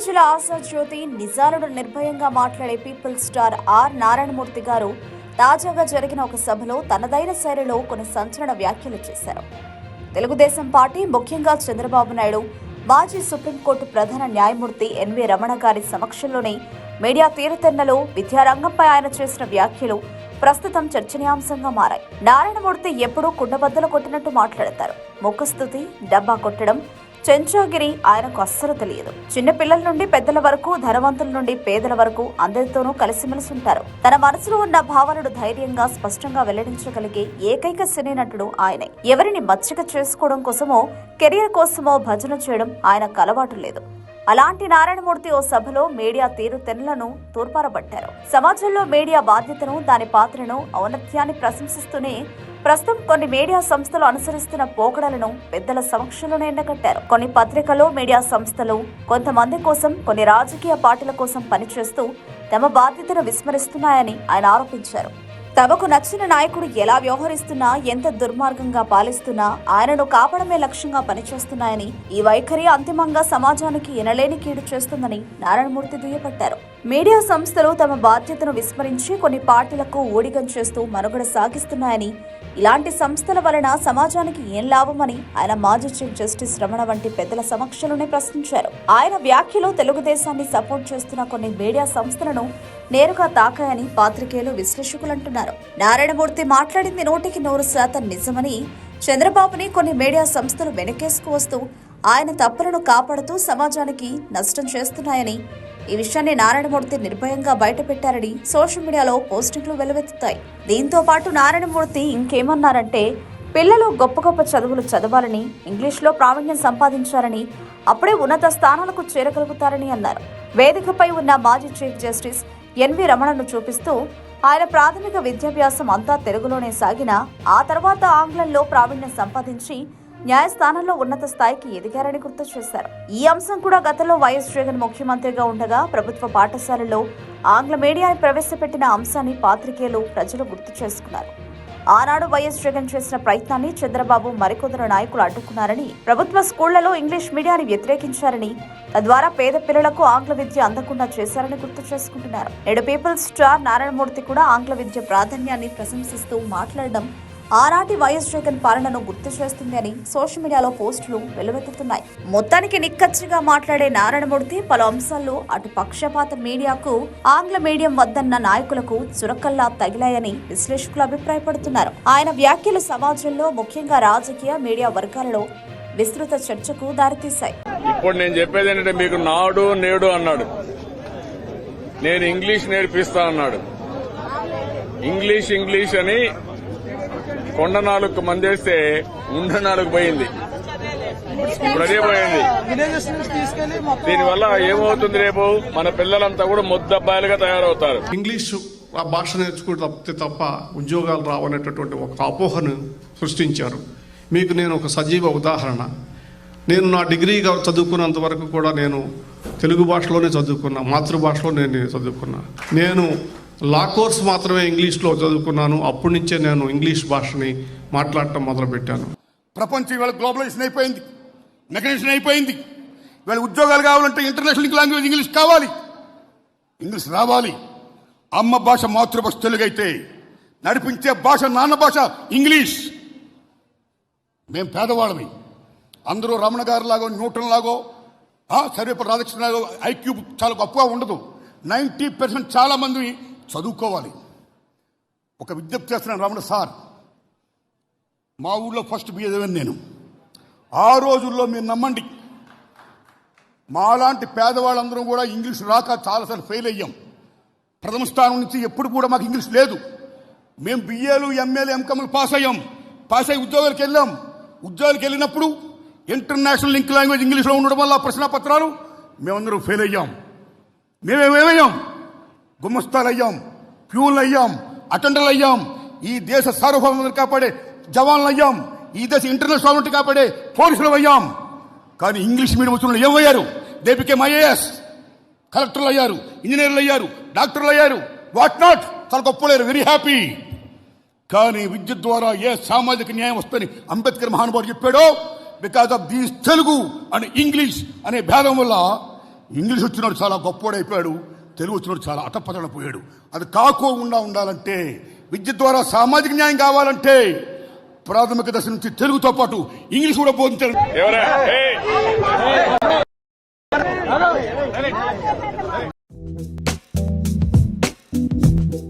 ప్రజల ఆశా జ్యోతి నిజాలను నిర్భయంగా మాట్లాడే పీపుల్ స్టార్ ఆర్ నారాయణమూర్తి గారు తాజాగా జరిగిన ఒక సభలో తనదైన శైలిలో కొన్ని సంచలన వ్యాఖ్యలు చేశారు. తెలుగుదేశం పార్టీ ముఖ్యంగా చంద్రబాబు నాయుడు మాజీ సుప్రీంకోర్టు ప్రధాన న్యాయమూర్తి ఎన్వి రమణ గారి సమక్షంలోనే మీడియా తీరుతెన్నలో విద్యారంగంపై ఆయన చేసిన వ్యాఖ్యలు ప్రస్తుతం చర్చనీయాంశంగా మారాయి. నారాయణమూర్తి ఎప్పుడూ కుండబద్దలు కొట్టినట్టు మాట్లాడతారు. ముఖస్థుతి డబ్బా కొట్టడం చెంచాగిరి ఆయనకు అస్సలు తెలియదు. చిన్నపిల్లల నుండి పెద్దల వరకు ధనవంతుల నుండి పేదల వరకు అందరితోనూ కలిసిమెలిసి ఉంటారు. తన మనసులో ఉన్న భావనను ధైర్యంగా స్పష్టంగా వెల్లడించగలిగే ఏకైక సినీ నటుడు ఆయనే. ఎవరిని మచ్చిక చేసుకోవడం కోసమో కెరియర్ కోసమో భజన చేయడం ఆయనకు అలవాటు లేదు. అలాంటి నారాయణమూర్తి ఓ సభలో మీడియా తీరు తెన్నులను తూర్పారబట్టారు. సమాజంలో మీడియా బాధ్యతను దాని పాత్రను ఔన్నత్యాన్ని ప్రశంసిస్తూనే ప్రస్తుతం కొన్ని మీడియా సంస్థలు అనుసరిస్తున్న పోకడలను పెద్దల సమక్షంలోనే ఎండగట్టారు. కొన్ని పత్రికలు మీడియా సంస్థలు కొంతమంది కోసం కొన్ని రాజకీయ పార్టీల కోసం పనిచేస్తూ తమ బాధ్యతను విస్మరిస్తున్నాయని ఆయన ఆరోపించారు. తమకు నచ్చిన నాయకుడు ఎలా వ్యవహరిస్తున్నా ఎంత దుర్మార్గంగా పాలిస్తున్నా ఆయనను కాపాడమే లక్ష్యంగా పనిచేస్తున్నాయని ఈ వైఖరి అంతిమంగా సమాజానికి ఎనలేని కీడు చేస్తుందని నారాయణమూర్తి దుయ్యపట్టారు మీడియా సంస్థలు తమ బాధ్యతను విస్మరించి కొన్ని పార్టీలకు ఊడిగం చేస్తూ మనుగడ సాగిస్తున్నాయని ఇలాంటి సంస్థల వలన సమాజానికి ఏం లాభమని ఆయన మాజీ చీఫ్ జస్టిస్ రమణ వంటి పెద్దల సమక్షంలోనే ప్రశ్నించారు. ఆయన వ్యాఖ్యలో తెలుగుదేశాన్ని సపోర్ట్ చేస్తున్న కొన్ని మీడియా సంస్థలను నేరుగా తాకాయని పాత్రికేయులు విశ్లేషకులు అంటున్నారు నారాయణమూర్తి మాట్లాడింది నూటికి నూరు శాతం నిజమని చంద్రబాబుని కొన్ని మీడియా సంస్థలు వెనకేసుకు వస్తూ ఆయన తప్పులను కాపాడుతూ సమాజానికి నష్టం చేస్తున్నాయని ఈ విషయాన్ని నారాయణమూర్తి నిర్భయంగా బయటపెట్టారని సోషల్ మీడియాలో పోస్టింగ్లు వెలువెత్తుతాయి. దీంతో పాటు నారాయణమూర్తి ఇంకేమన్నారంటే పిల్లలు గొప్ప గొప్ప చదువులు చదవాలని ఇంగ్లీష్లో ప్రావీణ్యం సంపాదించారని అప్పుడే ఉన్నత స్థానాలకు చేరగలుగుతారని అన్నారు. వేదికపై ఉన్న మాజీ చీఫ్ జస్టిస్ ఎన్వి రమణను చూపిస్తూ ఆయన ప్రాథమిక విద్యాభ్యాసం అంతా తెలుగులోనే సాగిన ఆ తర్వాత ఆంగ్లంలో ప్రావీణ్యం సంపాదించి న్యాయస్థానంలో ఉన్నత స్థాయికి ఎదిగారని గుర్తు చేశారు. ఈ అంశం కూడా గతంలో వైఎస్ జగన్ ముఖ్యమంత్రిగా ఉండగా ప్రభుత్వ పాఠశాలలో ఆంగ్ల మీడియాని ప్రవేశపెట్టిన అంశాన్ని పాత్రికేయులు ప్రజలు గుర్తు చేసుకున్నారు. ఆనాడు వైఎస్ జగన్ చేసిన ప్రయత్నాన్ని చంద్రబాబు మరికొందరు నాయకులు అడ్డుకున్నారని ప్రభుత్వ స్కూళ్ళలో ఇంగ్లీష్ మీడియాన్ని వ్యతిరేకించారని తద్వారా పేద పిల్లలకు ఆంగ్ల విద్య అందకుండా చేశారని గుర్తు చేసుకుంటున్నారు. నేడు పీపుల్స్ స్టార్ నారాయణమూర్తి కూడా ఆంగ్ల విద్య ప్రాధాన్యాన్ని ప్రశంసిస్తూ మాట్లాడడం ఆనాటి వైఎస్ జగన్ పాలనను గుర్తు చేస్తుంది అని సోషల్ మీడియాలో పోస్టులు వెలువెత్తుతున్నాయి. మొత్తానికి నిక్కచ్చిగా మాట్లాడే నారాయణమూర్తి పలు అంశాల్లో అటు పక్షపాత మీడియాకు ఆంగ్ల మీడియం వద్దన్న నాయకులకు చురకల్లా తగిలాయని విశ్లేషకులు అభిప్రాయపడుతున్నారు. ఆయన వ్యాఖ్యలు సమాజంలో ముఖ్యంగా రాజకీయ మీడియా వర్గాలలో విస్తృత చర్చకు దారితీశాయి. ఇప్పుడు నేను చెప్పేది ఏంటంటే మీకు నాడు నేడు అన్నాడు. నేను ఇంగ్లీష్ నేర్పిస్తా అన్నాడు. ఇంగ్లీష్ ఇంగ్లీష్ అని కొండ నాలుగు మందేస్తే ఉండ నాలుగు పోయింది. ఇప్పుడు అదే పోయింది. దీనివల్ల ఏమవుతుంది రేపు? మన పిల్లలంతా కూడా ముద్దబ్బాయిలుగా తయారవుతారు. ఇంగ్లీషు ఆ భాష నేర్చుకుంటే తప్పితే తప్ప ఉద్యోగాలు రావనేటటువంటి ఒక అపోహను సృష్టించారు. మీకు నేను ఒక సజీవ ఉదాహరణ. నేను నా డిగ్రీగా చదువుకున్నంత వరకు కూడా నేను తెలుగు భాషలోనే చదువుకున్నా మాతృభాషలో నేను చదువుకున్నా. నేను లా కోర్స్ మాత్రమే ఇంగ్లీష్లో చదువుకున్నాను. అప్పటి నుంచే నేను ఇంగ్లీష్ భాషని మాట్లాడటం మొదలుపెట్టాను. ప్రపంచం ఇవాళ గ్లోబలైజేషన్ అయిపోయింది. మెకనైజేషన్ అయిపోయింది. ఇవాళ ఉద్యోగాలు కావాలంటే ఇంటర్నేషనల్ లాంగ్వేజ్ ఇంగ్లీష్ కావాలి. ఇంగ్లీష్ రావాలి. అమ్మ భాష మాతృభాష తెలుగు అయితే నడిపించే భాష నాన్న భాష ఇంగ్లీష్ మేం పేదవాళ్ళమి. అందరూ రమణ గారు లాగో న్యూటన్ లాగో సర్వేపల్లి రాధాకృష్ణ లాగో ఐక్యూ చాలా గొప్పగా ఉండదు. నైంటీ పర్సెంట్ చాలామంది చదువుకోవాలి. ఒక విజ్ఞప్తి చేస్తున్నాను రమణ సార్ మా ఊళ్ళో ఫస్ట్ బిఏ నేను. ఆ రోజుల్లో మీరు నమ్మండి. మాలాంటి పేదవాళ్ళందరం కూడా ఇంగ్లీష్ రాక చాలాసార్లు ఫెయిల్ అయ్యాం. ప్రథమ స్థానం నుంచి ఎప్పుడు కూడా మాకు ఇంగ్లీష్ లేదు. మేము బిఏలు ఎంఏలు ఎంకమ్లు పాస్ అయ్యాం. పాస్ అయ్యి ఉద్యోగాలకు వెళ్ళాం. ఉద్యోగాలకు వెళ్ళినప్పుడు ఇంటర్నేషనల్ లింక్ లాంగ్వేజ్ ఇంగ్లీష్లో ఉండడం వల్ల ఆ ప్రశ్నపత్రాలు మేమందరం ఫెయిల్ అయ్యాం. మేమేమేమయ్యాం? గుమస్తాలయ్యాం ప్యూన్లయ్యాం అటెండర్లయ్యాం. అటెండర్లు ఈ దేశ సార్వభౌమతను కాపాడే జవాన్లయ్యాం. ఈ దేశ ఇంటర్నల్ సావర్టీ కాపాడే పోలీసులు అయ్యాం కానీ ఇంగ్లీష్ మీడియం వచ్చిన ఏమయ్యారు? దే బికేమ్ ఐఏఎస్ కలెక్టర్లు అయ్యారు ఇంజనీర్లు అయ్యారు డాక్టర్లు అయ్యారు వాట్ నాట్ చాలా గొప్పలేరు వెరీ హ్యాపీ కానీ విద్య ద్వారా ఏ సామాజిక న్యాయం వస్తుందని అంబేద్కర్ మహానుభావుడు చెప్పాడో? Because of these Telugu and English అనే భేదం వల్ల ఇంగ్లీష్ వచ్చినాడు చాలా గొప్పోడైపోయాడు తెలుగు వచ్చినప్పుడు చాలా అతపతన పోయాడు. అది కాకోకుండా ఉండాలంటే విద్య ద్వారా సామాజిక న్యాయం కావాలంటే ప్రాథమిక దశ నుంచి తెలుగుతో పాటు ఇంగ్లీష్ కూడా బోధించాలి.